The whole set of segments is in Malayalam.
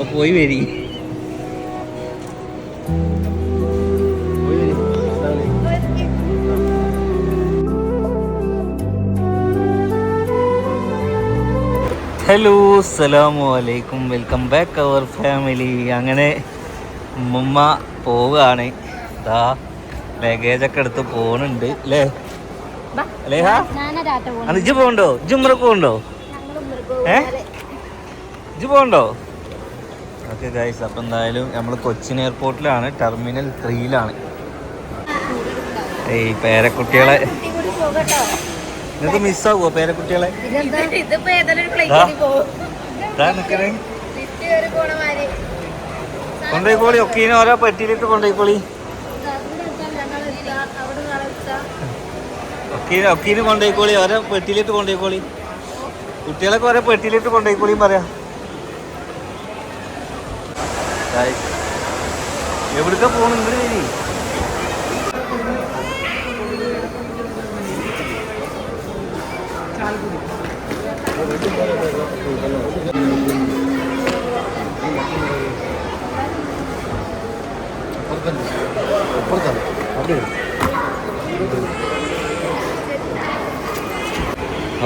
അപ്പൊ പോയി വരി. ഹലോ അസ്സലാമു അലൈക്കും. വെൽക്കം ബാക്ക് അവർ ഫാമിലി അങ്ങനെ ഉമ്മ പോവുകയാണ്. ഇതാ ലഗേജ് ഒക്കെ എടുത്ത് പോണുണ്ട് അല്ലേ? അല്ലേ ഇജ്ജ് പോകണ്ടോ ഇജ്ജ് ഉമ്മറക്ക് പോകണ്ടോ ഏ? ഇജ്ജ് പോകണ്ടോ ഓക്കെ ഗൈസ് അപ്പം എന്തായാലും നമ്മൾ കൊച്ചിൻ എയർപോർട്ടിലാണ് ടെർമിനൽ ത്രീയിലാണ് ഈ പേരക്കുട്ടികളെ. നിങ്ങൾക്ക് മിസ്സാവുമോ പേരക്കുട്ടികളെ? കൊണ്ടുപോയിക്കോളി ഒക്കീനെ ഓരോ പെട്ടിയിലിട്ട് കൊണ്ടുപോയിക്കോളി ഒക്കീനെ ഒക്കീന് കൊണ്ടുപോയിക്കോളി ഓരോ പെട്ടിയിലിട്ട് കൊണ്ടുപോയിക്കോളി കുട്ടികളൊക്കെ ഓരോ പെട്ടിയിലിട്ട് കൊണ്ടുപോയിക്കോളിയും പറയാം. എവിടുക്ക പോണ ഇങ്ങോട്ട് വരി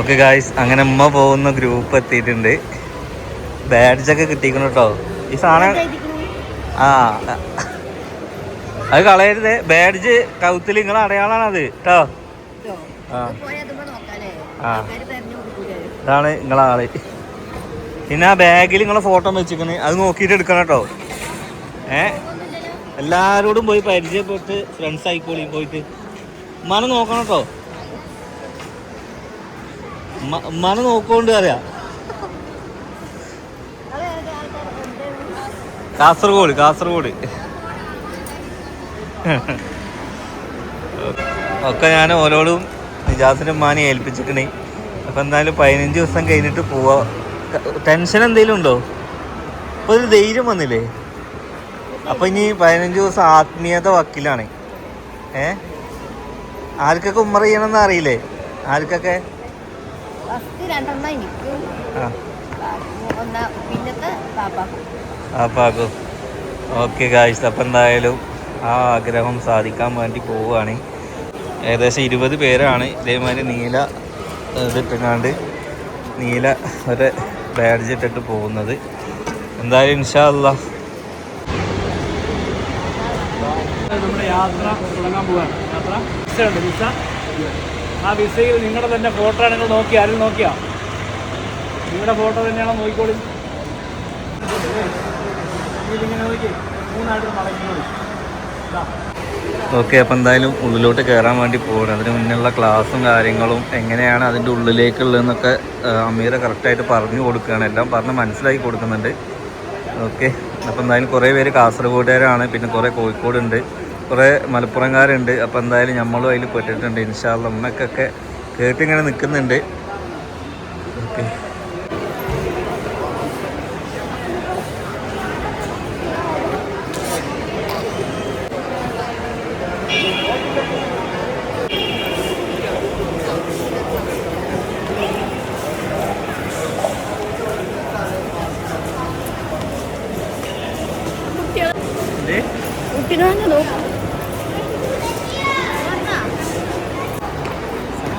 ഓക്കെ ഗായ്സ് അങ്ങനെ ഉമ്മ പോകുന്ന ഗ്രൂപ്പ് എത്തിയിട്ടുണ്ട്. ബാഡ്ജൊക്കെ കിട്ടിക്കണം കേട്ടോ. ഈ സാധനം ആ. അത് കളയരുത്. ബാഡ്ജ് കൗത്തിൽ നിങ്ങളെ അടയാളാണ് അത്. കേട്ടോ ആ. ഇതാണ് നിങ്ങളെ ആൾ. പിന്നെ ആ ബാഗിൽ നിങ്ങളെ ഫോട്ടോ വെച്ചിക്കണ്. അത് നോക്കിയിട്ട് എടുക്കണം കേട്ടോ. ഏ? എല്ലാരോടും പോയി പരിചയപ്പെട്ട് ഫ്രണ്ട്സ് ആയിക്കോളി പോയിട്ട്. ഉമ്മാനെ നോക്കണം കേട്ടോ. ഉമ്മ- ഉമ്മാനെ നോക്കൊണ്ട് അറിയാം കാസർഗോഡ് കാസർഗോഡ്. ഒക്കെ ഞാൻ ഓരോടും നിജാസിനും മാനി ഏൽപ്പിച്ചിട്ടുണ്ട് അപ്പം എന്തായാലും പതിനഞ്ച് ദിവസം കഴിഞ്ഞിട്ട് പോവാ. ടെൻഷൻ എന്തെങ്കിലും ഉണ്ടോ? അപ്പൊ ഒരു ധൈര്യം വന്നില്ലേ? അപ്പൊ ഇനി പതിനഞ്ച് ദിവസം ആത്മീയത വക്കിലാണ്. ഏ? ആർക്കൊക്കെ ഉമ്മർ ചെയ്യണമെന്ന് അറിയില്ലേ? ആർക്കൊക്കെ? ആ. പിന്നത്തെ അപ്പാക്കോ ഓക്കെ ഗായ്സ് അപ്പം എന്തായാലും ആ ആഗ്രഹം സാധിക്കാൻ വേണ്ടി പോവുകയാണ്. ഏകദേശം ഇരുപത് പേരാണ്. ഇതേമാതിരി നീല ഇതിട്ടുകാണ്ട് നീല ഒരു ബാഡ്ജ് ഇട്ടിട്ട് പോകുന്നത്. എന്തായാലും ഇൻഷാ അല്ലാ. നമ്മുടെ യാത്ര തുടങ്ങാൻ പോവാണ്. യാത്ര? Visa visa. ആ വിസയിൽ നിങ്ങളുടെ തന്നെ ഫോട്ടോ നിങ്ങൾ നോക്കി ആരും നോക്കിയാ? നിങ്ങളുടെ ഫോട്ടോ തന്നെയാണോ നോക്കിക്കോളി? ഓക്കെ അപ്പം എന്തായാലും ഉള്ളിലോട്ട് കയറാൻ വേണ്ടി പോകണം അതിന് മുന്നുള്ള ക്ലാസ്സും കാര്യങ്ങളും എങ്ങനെയാണ് അതിന്റെ ഉള്ളിലേക്കുള്ളതെന്നൊക്കെ അമീറ കറക്റ്റായിട്ട് പറഞ്ഞു കൊടുക്കുകയാണ്. എല്ലാം പറഞ്ഞ് മനസ്സിലാക്കി കൊടുക്കുന്നുണ്ട്. ഓക്കെ അപ്പം എന്തായാലും കുറേ പേര് കാസർഗോഡുകാരാണ്. പിന്നെ കുറേ കോഴിക്കോടുണ്ട്. കുറേ മലപ്പുറംകാരുണ്ട്. അപ്പോൾ എന്തായാലും നമ്മളും അതിൽ പെട്ടിട്ടുണ്ട്. ഇൻഷാല്ല അമ്മക്കൊക്കെ കേട്ടിങ്ങനെ നിൽക്കുന്നുണ്ട് ഓക്കെ. കുട്ടിനെ തന്നെ നോക്കും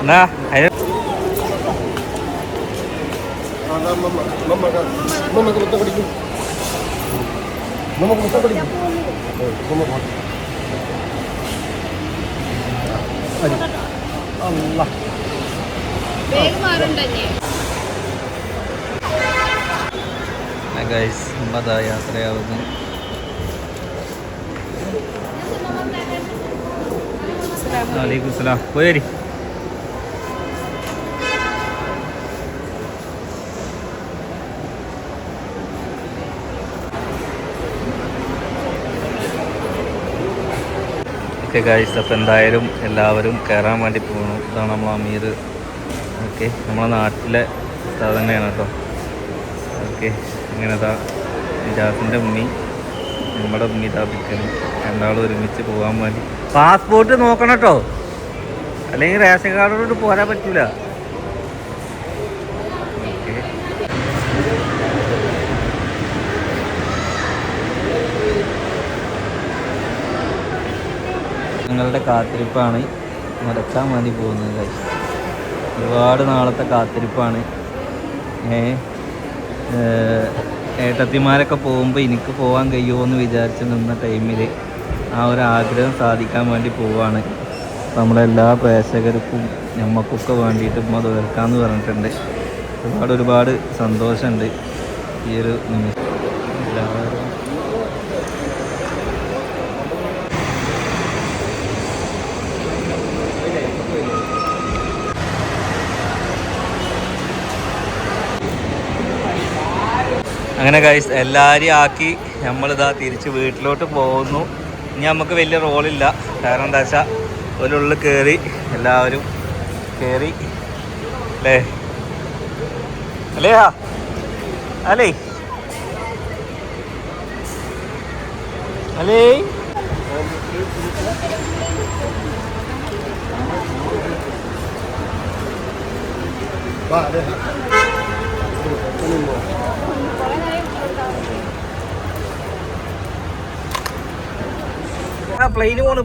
എന്നാ അതിന് വേഗം മാറുണ്ടല്ലേ ഗൈസ് അതാ യാത്രയാവുന്നു. വലൈക്കും സ്ലാം. പോയി ഓക്കെ അപ്പോൾ എന്തായാലും എല്ലാവരും കയറാൻ വേണ്ടി പോകണം ഇതാണ് നമ്മൾ അമീർ. ഓക്കെ നമ്മളെ നാട്ടിലെ സ്ഥലം തന്നെയാണ് കേട്ടോ. ഓക്കെ ഇങ്ങനെതാ ജാസിന്റെ ഉമ്മി. നമ്മുടെ മീതാപ്പിക്കൻ രണ്ടാളും ഒരുമിച്ച് പോകാൻ വേണ്ടി. പാസ്പോർട്ട് നോക്കണം കേട്ടോ. അല്ലെങ്കിൽ റേഷൻ കാർഡോട് പോരാൻ പറ്റൂല. നിങ്ങളുടെ കാത്തിരിപ്പാണ് മുടക്കാൻ വേണ്ടി പോകുന്നത് ഒരുപാട് നാളത്തെ കാത്തിരിപ്പാണ്. ഏ ഏട്ടത്തിമാരൊക്കെ പോകുമ്പോൾ എനിക്ക് പോകാൻ കഴിയുമോ എന്ന് വിചാരിച്ച് നിന്ന ടൈമിൽ ആ ഒരു ആഗ്രഹം സാധിക്കാൻ വേണ്ടി പോവാണ്. നമ്മളെല്ലാ പ്രേക്ഷകർക്കും ഞമ്മക്കൊക്കെ വേണ്ടിയിട്ട് ഉമ്മ തീർക്കാമെന്ന് പറഞ്ഞിട്ടുണ്ട്. ഒരുപാട് ഒരുപാട് സന്തോഷമുണ്ട് ഈ ഒരു നിമിഷം എല്ലാവരും അങ്ങനെ കഴിച്ച് എല്ലാവരെയും ആക്കി നമ്മളിതാ തിരിച്ച് വീട്ടിലോട്ട് പോകുന്നു. ഇനി നമുക്ക് വലിയ റോളില്ല കാരണം എന്താ വെച്ചാൽ ഒരുള്ളിൽ കയറി എല്ലാവരും കയറി അല്ലേ? അല്ലേ അല്ലേ? അല്ലേ? വാ പോണ് പ്ലെയിന് പോണ്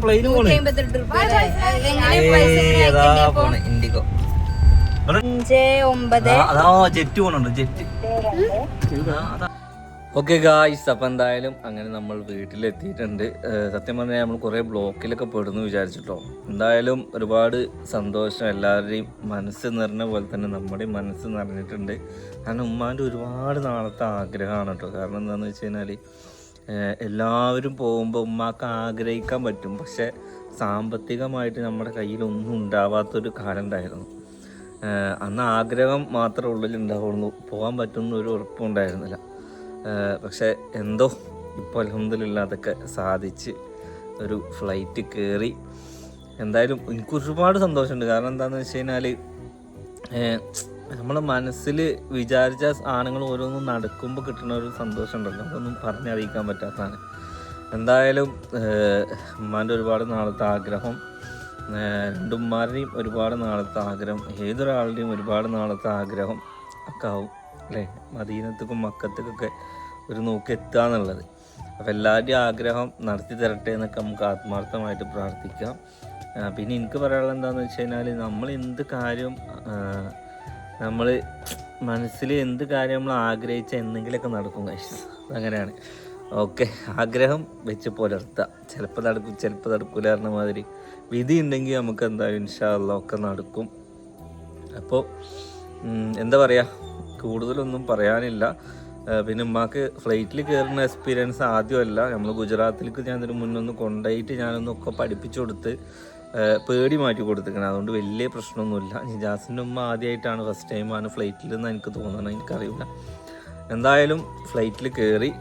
പോണ്. ഇൻഡിഗോ. അഞ്ച് ഒമ്പത്. ആ, അതാ ജെറ്റ് പോണുണ്ട് ജെറ്റ് ഓക്കെ ഗായ്സ് അപ്പം എന്തായാലും അങ്ങനെ നമ്മൾ വീട്ടിലെത്തിയിട്ടുണ്ട്. സത്യം പറഞ്ഞാൽ നമ്മൾ കുറേ ബ്ലോക്കിലൊക്കെ പെടുന്നു വിചാരിച്ചിട്ടോ. എന്തായാലും ഒരുപാട് സന്തോഷം എല്ലാവരുടെയും മനസ്സ് നിറഞ്ഞ പോലെ തന്നെ നമ്മുടെ മനസ്സ് നിറഞ്ഞിട്ടുണ്ട്. കാരണം ഉമ്മാന്റെ ഒരുപാട് നാളത്തെ ആഗ്രഹമാണ് കേട്ടോ. കാരണം എന്താണെന്ന് വെച്ച് കഴിഞ്ഞാൽ എല്ലാവരും പോകുമ്പോൾ ഉമ്മാക്ക് ആഗ്രഹിക്കാൻ പറ്റും. പക്ഷെ സാമ്പത്തികമായിട്ട് നമ്മുടെ കയ്യിൽ ഒന്നും ഉണ്ടാവാത്തൊരു കാലം ഉണ്ടായിരുന്നു അന്ന് ആഗ്രഹം മാത്രമേ ഉള്ളിൽ ഉണ്ടാവുള്ളൂ. പോകാൻ പറ്റുന്ന ഒരു ഉറപ്പും ഉണ്ടായിരുന്നില്ല. പക്ഷേ എന്തോ ഇപ്പോൾ അലഹമില്ല അതൊക്കെ സാധിച്ച് ഒരു ഫ്ലൈറ്റ് കയറി എന്തായാലും എനിക്ക് ഒരുപാട് സന്തോഷമുണ്ട്. കാരണം എന്താണെന്ന് വെച്ച് കഴിഞ്ഞാൽ നമ്മളെ മനസ്സിൽ വിചാരിച്ച സാധനങ്ങൾ ഓരോന്നും നടക്കുമ്പോൾ കിട്ടുന്ന ഒരു സന്തോഷം ഉണ്ടല്ലോ അതൊന്നും പറഞ്ഞറിയിക്കാൻ പറ്റാത്തതാണ്. എന്തായാലും ഉമ്മാന്റെ ഒരുപാട് നാളത്തെ ആഗ്രഹം രണ്ടുമാരുടെയും ഒരുപാട് നാളത്തെ ആഗ്രഹം ഏതൊരാളുടെയും ഒരുപാട് നാളത്തെ ആഗ്രഹം ഒക്കെ ആവും അല്ലേ? മദീനത്തേക്കും മക്കത്തേക്കൊക്കെ ഒരു നോക്കി എത്തുക എന്നുള്ളത്. അപ്പോൾ എല്ലാവരുടെയും ആഗ്രഹം നടത്തി തരട്ടെ എന്നൊക്കെ നമുക്ക് ആത്മാർത്ഥമായിട്ട് പ്രാർത്ഥിക്കാം. പിന്നെ എനിക്ക് പറയാനുള്ളത് എന്താണെന്ന് വെച്ച് കഴിഞ്ഞാൽ നമ്മൾ എന്ത് കാര്യം നമ്മൾ മനസ്സിൽ എന്ത് കാര്യം നമ്മൾ ആഗ്രഹിച്ച എന്തെങ്കിലുമൊക്കെ നടക്കും ഗൈസ് അങ്ങനെയാണ്. ഓക്കെ ആഗ്രഹം വെച്ച് പുലർത്താം. ചിലപ്പോൾ നടക്കും ചിലപ്പോൾ നടക്കൂല പറഞ്ഞ മാതിരി. വിധി ഉണ്ടെങ്കിൽ നമുക്ക് എന്തായാലും ഇൻഷാല്ല ഒക്കെ നടക്കും. അപ്പോൾ എന്താ പറയുക കൂടുതലൊന്നും പറയാനില്ല. പിന്നെ ഉമ്മാക്ക് ഫ്ലൈറ്റിൽ കയറുന്ന എക്സ്പീരിയൻസ് ആദ്യമല്ല. നമ്മൾ ഗുജറാത്തിലേക്ക് ഞാൻ മുന്നൊന്ന് കൊണ്ടുപോയിട്ട് ഞാനൊന്നൊക്കെ പഠിപ്പിച്ചു കൊടുത്ത് പേടി മാറ്റി കൊടുത്തിരിക്കണം അതുകൊണ്ട് വലിയ പ്രശ്നമൊന്നുമില്ല. നിജാസിന്റെ ഉമ്മ ആദ്യമായിട്ടാണ് ഫസ്റ്റ് ടൈമാണ് ഫ്ലൈറ്റിൽ നിന്ന് എനിക്ക് തോന്നണം എനിക്കറിയില്ല. എന്തായാലും ഫ്ലൈറ്റിൽ കയറി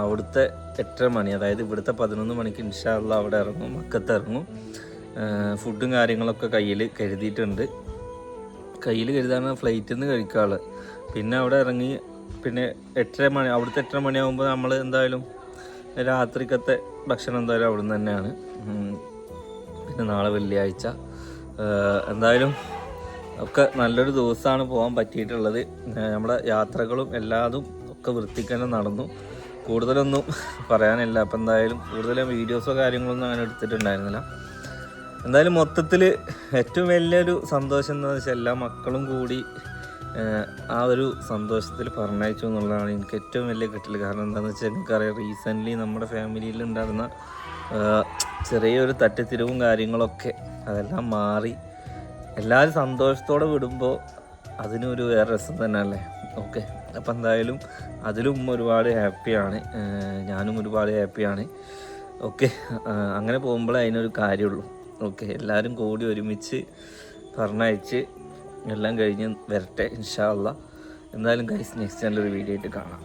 അവിടുത്തെ എട്ടര മണി അതായത് ഇവിടുത്തെ പതിനൊന്ന് മണിക്ക് ഇൻഷാല്ല അവിടെ ഇറങ്ങും മക്കത്ത് ഇറങ്ങും. ഫുഡും കാര്യങ്ങളൊക്കെ കയ്യിൽ കരുതിയിട്ടുണ്ട്. കയ്യിൽ കരുതാണ് ഫ്ലൈറ്റിൽ നിന്ന് കഴിക്കാൾ. പിന്നെ അവിടെ ഇറങ്ങി പിന്നെ എട്ടര മണി അവിടുത്തെ എട്ടര മണിയാകുമ്പോൾ നമ്മൾ എന്തായാലും രാത്രിക്കത്തെ ഭക്ഷണം എന്തായാലും അവിടെ നിന്ന് തന്നെയാണ്. പിന്നെ നാളെ വെള്ളിയാഴ്ച. എന്തായാലും ഒക്കെ നല്ലൊരു ദിവസമാണ് പോകാൻ പറ്റിയിട്ടുള്ളത്. നമ്മുടെ യാത്രകളും എല്ലാതും ഒക്കെ വൃത്തിക്ക് തന്നെ നടന്നു. കൂടുതലൊന്നും പറയാനില്ല. അപ്പം എന്തായാലും കൂടുതലും വീഡിയോസോ കാര്യങ്ങളൊന്നും അങ്ങനെ എടുത്തിട്ടുണ്ടായിരുന്നില്ല. എന്തായാലും മൊത്തത്തിൽ ഏറ്റവും വലിയൊരു സന്തോഷം എന്താണെന്ന് വെച്ചാൽ എല്ലാ മക്കളും കൂടി ആ ഒരു സന്തോഷത്തിൽ പറഞ്ഞയച്ചു എന്നുള്ളതാണ് എനിക്ക് ഏറ്റവും വലിയ കിട്ടൽ കാരണം എന്താണെന്ന് വെച്ചാൽ എനിക്കറിയാം റീസെന്റ്ലി നമ്മുടെ ഫാമിലിയിൽ ഉണ്ടായിരുന്ന ചെറിയൊരു തട്ടിത്തിരിവും കാര്യങ്ങളൊക്കെ അതെല്ലാം മാറി. എല്ലാവരും സന്തോഷത്തോടെ വിടുമ്പോൾ അതിനൊരു വേറെ രസം തന്നെ അല്ലേ ഓക്കെ. അപ്പം എന്തായാലും അതിലും ഒരുപാട് ഹാപ്പിയാണ്. ഞാനും ഒരുപാട് ഹാപ്പിയാണ്. ഓക്കെ. അങ്ങനെ പോകുമ്പോഴേ അതിനൊരു കാര്യമുള്ളൂ ഓക്കെ. എല്ലാവരും കൂടി ഒരുമിച്ച് പറഞ്ഞയച്ച് എല്ലാം കഴിഞ്ഞ് വരട്ടെ ഇൻഷാ അല്ലാ എന്തായാലും ഗൈസ് നെക്സ്റ്റ് നല്ലൊരു വീഡിയോ ആയിട്ട് കാണാം.